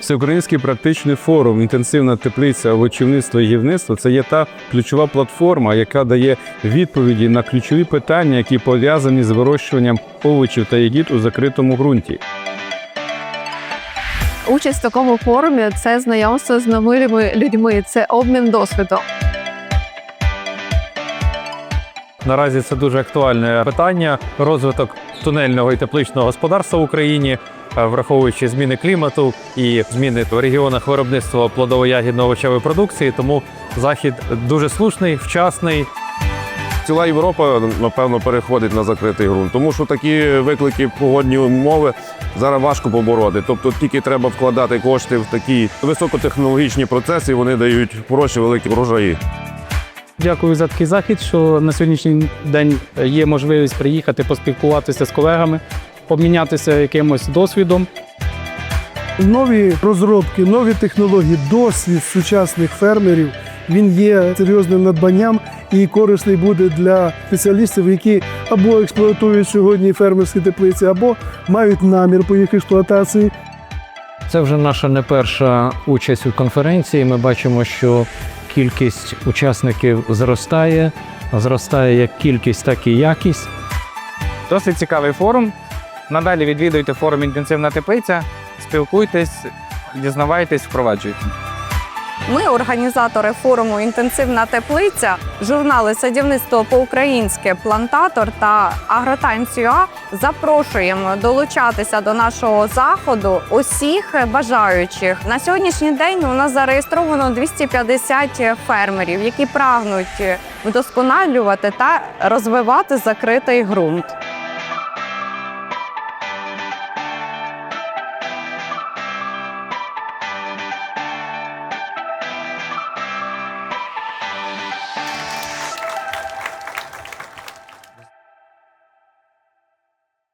Всеукраїнський практичний форум Інтенсивна теплиця овочівництва і гівництва це є та ключова платформа, яка дає відповіді на ключові питання, які пов'язані з вирощуванням овочів та ягід у закритому ґрунті. Участь в такому форумі це знайомство з новими людьми, це обмін досвідом. Наразі це дуже актуальне питання. Розвиток тунельного і тепличного господарства в Україні, е, враховуючи зміни клімату і зміни в регіонах виробництва плодово-ягідно-овочевої продукції. Тому захід дуже слушний, вчасний. Ціла Європа, напевно, переходить на закритий ґрунт, тому що такі виклики погодні умови зараз важко побороти. Тобто тільки треба вкладати кошти в такі високотехнологічні процеси, вони дають хороші великі врожаї. Дякую за такий захід, що на сьогоднішній день є можливість приїхати, поспілкуватися з колегами, обмінятися якимось досвідом. Нові розробки, нові технології, досвід сучасних фермерів він є серйозним надбанням і корисний буде для спеціалістів, які або експлуатують сьогодні фермерські теплиці, або мають намір по їх експлуатації. Це вже наша не перша участь у конференції. Ми бачимо, що кількість учасників зростає, зростає як кількість, так і якість. Досить цікавий форум. Надалі відвідуйте форум Інтенсивна теплиця, спілкуйтесь, дізнавайтесь, впроваджуйте. Ми, організатори форуму Інтенсивна теплиця, журнали садівництво по-українськи Плантатор та Агротаймс.ua запрошуємо долучатися до нашого заходу усіх бажаючих. На сьогоднішній день у нас зареєстровано 250 фермерів, які прагнуть вдосконалювати та розвивати закритий ґрунт.